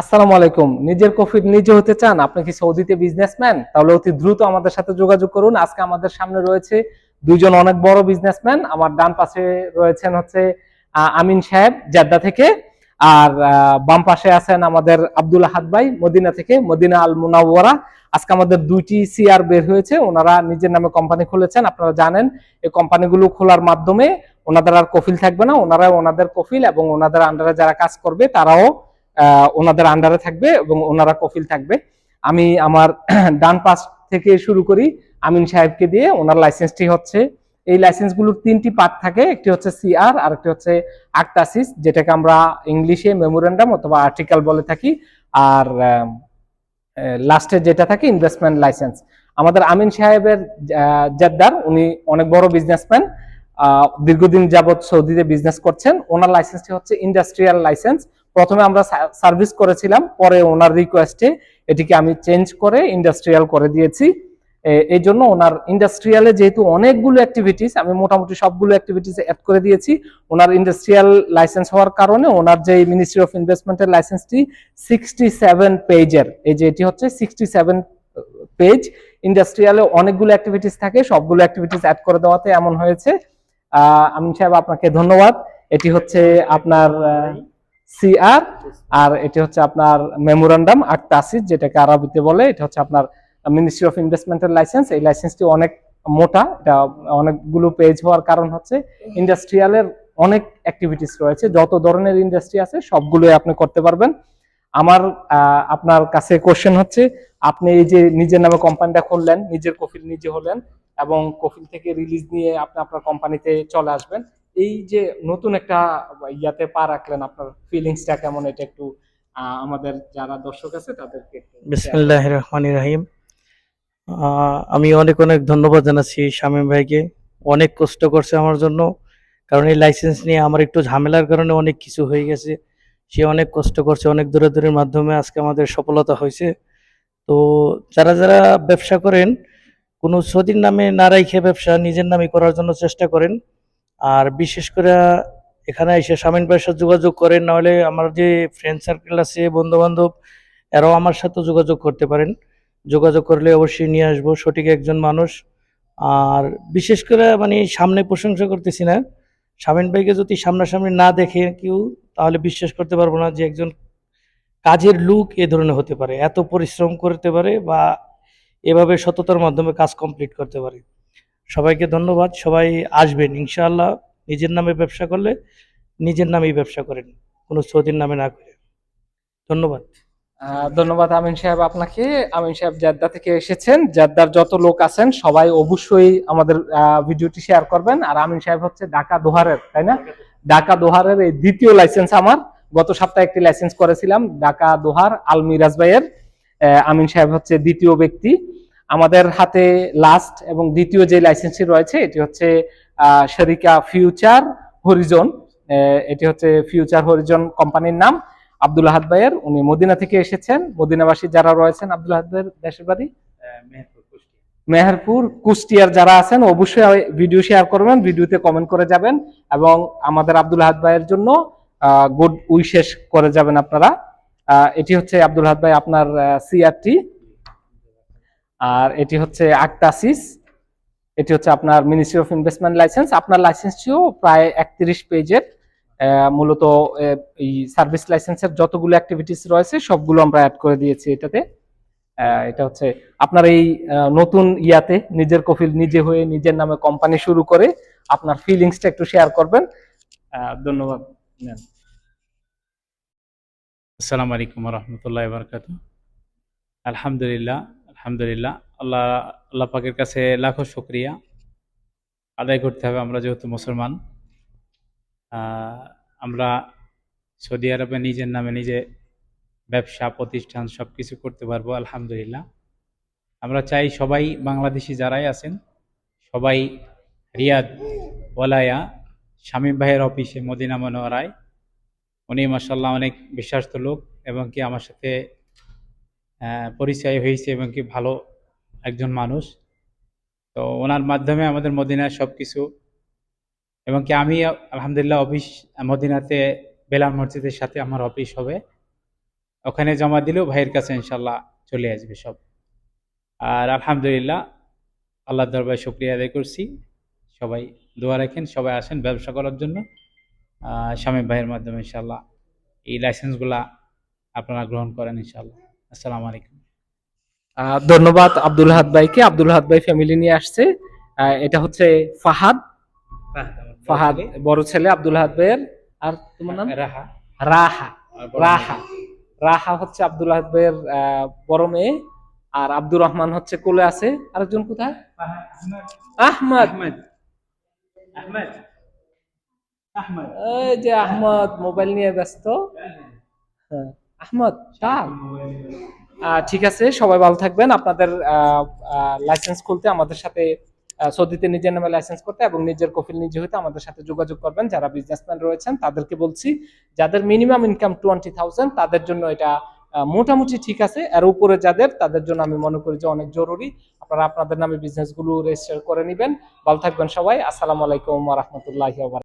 আসসালামু আলাইকুম। নিজের কফিল নিজে হতে চান, আপনি কি সৌদিতে বিজনেসম্যান তাহলে অতি দ্রুত আমাদের সাথে যোগাযোগ করুন। আজকে আমাদের সামনে রয়েছে দুইজন অনেক বড় বিজনেসম্যান আমার ডান পাশে রয়েছেন হচ্ছে আমিন সাহেব, জাদ্দা থেকে। আর বাম পাশে আছেন আমাদের আব্দুল আহাদ ভাই, মদিনা থেকে, মদিনা আল মুনাওয়ারা। আজকে আমাদের দুইটি সিআর বের হয়েছে। ওনারা নিজের নামে কোম্পানি খুলেছেন, আপনারা জানেন। এই কোম্পানিগুলো খোলার মাধ্যমে ওনাদের আর কফিল থাকবে না। ওনারা ওনাদের কফিল এবং ওনাদের আন্ডারে যারা কাজ করবে, তারাও ওনাদের আন্ডারে থাকবে এবং ওনারা কফিল থাকবে। আমি আমার ডান পাশ থেকে শুরু করি, আমিন সাহেবকে দিয়ে। ওনার লাইসেন্সটি হচ্ছে, এই লাইসেন্সগুলোর তিনটি পার্ট থাকে, একটি হচ্ছে সিআর আর একটি হচ্ছে আক্তাসিস যেটাকে আমরা ইংলিশে মেমোরেন্ডাম অথবা আর্টিকেল বলে থাকি। আর লাস্টে যেটা থাকে ইনভেস্টমেন্ট লাইসেন্স আমাদের আমিন সাহেবের জেদ্দার, উনি অনেক বড় বিজনেসম্যান দীর্ঘদিন যাবৎ সৌদিতে বিজনেস করছেন। ওনার লাইসেন্সটি হচ্ছে ইন্ডাস্ট্রিয়াল লাইসেন্স প্রথমে আমরা সার্ভিস করেছিলাম, পরে ওনার রিকোয়েস্টে এটিকে আমি চেঞ্জ করে ইন্ডাস্ট্রিয়াল করে দিয়েছি। এই জন্য ওনার ইন্ডাস্ট্রিয়ালে যেহেতু অনেকগুলো অ্যাক্টিভিটিস আমি মোটামুটি সবগুলো অ্যাক্টিভিটিস অ্যাড করে দিয়েছি। ওনার ইন্ডাস্ট্রিয়াল লাইসেন্স হওয়ার কারণে ওনার যে মিনিস্ট্রি অফ ইনভেস্টমেন্টের লাইসেন্সটি সিক্সটি সেভেন পেজের এই যে এটি হচ্ছে সিক্সটি সেভেন পেজ ইন্ডাস্ট্রিয়ালে অনেকগুলো অ্যাক্টিভিটিস থাকে, সবগুলো অ্যাক্টিভিটিস অ্যাড করে দেওয়াতে এমন হয়েছে। আমিন সাহেব, আপনাকে ধন্যবাদ। এটি হচ্ছে আপনার সিআর আর এটি হচ্ছে আপনার মেমোরান্ডাম আর তাসিস যেটাকে আরবিতে বলে, এটা হচ্ছে আপনার মিনিস্ট্রি অফ ইনভেস্টমেন্টের লাইসেন্স এই লাইসেন্সটি অনেক মোটা, এটা অনেকগুলো পেজ হওয়ার কারণ হচ্ছে ইন্ডাস্ট্রিয়ালের অনেক অ্যাক্টিভিটিস রয়েছে। যত ধরনের ইন্ডাস্ট্রি আছে, সবগুলোই আপনি করতে পারবেন। আমার আপনার কাছে কোশ্চেন হচ্ছে, আপনি এই যে নিজের নামে কোম্পানিটা খুললেন, নিজের কফিল নিজে হলেন, এবং কফিল থেকে রিলিজ নিয়ে আপনি আপনার কোম্পানিতে চলে আসবেন এই যে নতুন একটা ইয়াতে পা রাখলেন, আপনার ফিলিংসটা কেমন? এটা একটু আমাদের যারা দর্শক আছে, তাদেরকে বিসমিল্লাহ রহমান রাহিম। আমি অনেক অনেক ধন্যবাদ জানাচ্ছি শামীম ভাইকে। অনেক কষ্ট করছে আমার জন্য, কারণ এই লাইসেন্স নিয়ে আমার একটু ঝামেলার কারণে অনেক কিছু হয়ে গেছে। সে অনেক কষ্ট করছে, অনেক দূরে দূরের মাধ্যমে আজকে আমাদের সফলতা হয়েছে। তো যারা যারা ব্যবসা করেন, কোনো সদির নামে না রাইখে ব্যবসা নিজের নামে করার জন্য চেষ্টা করেন আর বিশেষ করে এখানে এসে শামীম ভাইয়ের সাথে যোগাযোগ করেন, নাহলে আমার যে ফ্রেন্ড সার্কেল আছে বন্ধু বান্ধব এরাও আমার সাথে যোগাযোগ করতে পারেন। যোগাযোগ করলে অবশ্যই নিয়ে আসব, সঠিক একজন মানুষ। আর বিশেষ করে মানে সামনে প্রশংসা করতেছি না। শামিন ভাইকে যদি সামনাসামনি না দেখে কেউ, তাহলে বিশ্বাস করতে পারব না যে একজন কাজের লুক এ ধরনের হতে পারে। এত পরিশ্রম করতে পারে বা এভাবে সততার মাধ্যমে কাজ কমপ্লিট করতে পারে। সবাইকে ধন্যবাদ। সবাই আসবেন, ইনশাআল্লাহ। নিজের নামে ব্যবসা করলে নিজের নামেই ব্যবসা করেন, কোনো সৌদির নামে না করে। ধন্যবাদ। ধন্যবাদ আমিন সাহেব আপনাকে। আমিন সাহেব জাদ্দা থেকে এসেছেন। জাদ্দার যত লোক আছেন, সবাই অবশ্যই আমাদের ভিডিওটি শেয়ার করবেন। আর আমিন সাহেব হচ্ছে ঢাকা দোহারের, তাই না? ঢাকা দোহারের এই দ্বিতীয় লাইসেন্স আমার। গত সপ্তাহে একটি লাইসেন্স করেছিলাম, ঢাকা দোহার আল মিরাজ ভাইয়ের আমিন সাহেব হচ্ছে দ্বিতীয় ব্যক্তি। আমাদের হাতে লাস্ট এবং দ্বিতীয় যে লাইসেন্সটি রয়েছে এটি হচ্ছে শরিকা ফিউচার হরিজন এটি হচ্ছে ফিউচার হরিজন কোম্পানির নাম। আব্দুল আহাদ ভাইয়ের উনি মদিনা থেকে এসেছেন। মদিনাবাসী যারা রয়েছেন আব্দুল আহাদ ভাইয়ের দেশের বাড়ি? মেহেরপুর কুষ্টিয়ার যারা আছেন অবশ্যই ভিডিও শেয়ার করবেন ভিডিওতে কমেন্ট করে যাবেন এবং আমাদের আব্দুল আহাদ ভাইয়ের জন্য গুড উইশেস করে যাবেন আপনারা। এটি হচ্ছে আব্দুল আহাদ ভাই আপনার সিআরটি আর এটি হচ্ছে আক্তাসিস এটি হচ্ছে আপনার মিনিস্ট্রি অফ ইনভেস্টমেন্ট লাইসেন্স আপনার লাইসেন্সটিও প্রায় একত্রিশ পেজের মূলত এই সার্ভিস লাইসেন্সের যতগুলো অ্যাক্টিভিটিস রয়েছে, সবগুলো আমরা অ্যাড করে দিয়েছি এটাতে। এটা হচ্ছে আপনার এই নতুন ইয়াতে নিজের কফিল নিজে হয়ে নিজের নামে কোম্পানি শুরু করে আপনার ফিলিংসটা একটু শেয়ার করবেন। ধন্যবাদ। আসসালামু আলাইকুম রহমতুল্লাহ আলহামদুলিল্লাহ আলহামদুলিল্লাহ। আল্লাহ আল্লাহ পাকের কাছে লাখো শুক্রিয়া আদায় করতে হবে আমরা যেহেতু মুসলমান। আমরা সৌদি আরবে নিজের নামে নিজে ব্যবসা, প্রতিষ্ঠান সব কিছু করতে পারব, আলহামদুলিল্লাহ। আমরা চাই সবাই বাংলাদেশি যারাই আছেন, সবাই রিয়াদ ওয়ালায়া শামীম ভাইয়ের অফিসে মদিনা মনোয়ারায়। উনি মাসাল্লাহ অনেক বিশ্বাস্ত লোক এবং কি আমার সাথে পরিচয় হয়েছে এবং কি ভালো একজন মানুষ। তো ওনার মাধ্যমে আমাদের মদিনার সব কিছু এবং কি আমি আলহামদুলিল্লাহ অফিস মদিনাতে বেলাল মসজিদের সাথে আমার অফিস হবে। ওখানে জমা দিলেও ভাইয়ের কাছে ইনশাল্লাহ চলে আসবে সব। আর আলহামদুলিল্লাহ আল্লাহ দরবার শুক্রিয়া আদায় করছি। সবাই দোয়া রাখেন, সবাই আসেন ব্যবসা করার জন্য। স্বামী ভাইয়ের মাধ্যমে ইনশাল্লাহ এই লাইসেন্সগুলা আপনারা গ্রহণ করেন ইনশাল্লাহ আসসালামু আলাইকুম। ধন্যবাদ আব্দুল হাদ ভাইকে। আব্দুল হাদ ভাই ফ্যামিলি নিয়ে আসছে। এটা হচ্ছে ফাহাদ। ফাহাদ বড় ছেলে। আব্দুল হাদ ভাইয়ের। আর তোমার নাম? রাহা। রাহা। রাহা। রাহা হচ্ছে আব্দুল হাদ ভাইয়ের বড় মেয়ে। আর আব্দুর রহমান হচ্ছে কোলে আছে। আরেকজন কোথায়? আহমদ। আহমেদ। আহমেদ। এই যে আহমদ মোবাইল নিয়ে ব্যস্ত। হ্যাঁ। আহমদ ডাক ঠিক আছে সবাই ভালো থাকবেন। আপনাদের লাইসেন্স খুলতে আমাদের সাথে সৌদিতে নিজের নামে লাইসেন্স করতে এবং নিজের কফিল নিজে হইতে আমাদের সাথে যোগাযোগ করবেন। যারা বিজনেসম্যান রয়েছেন তাদেরকে বলছি যাদের মিনিমাম ইনকাম টোয়েন্টি থাউজেন্ড তাদের জন্য এটা মোটামুটি ঠিক আছে। এর উপরে যাদের তাদের জন্য আমি মনে করি যে অনেক জরুরি। আপনারা আপনাদের নামে বিজনেসগুলো রেজিস্টার করে নেবেন। ভালো থাকবেন সবাই। আসসালামু আলাইকুম রহমতুল্লাহ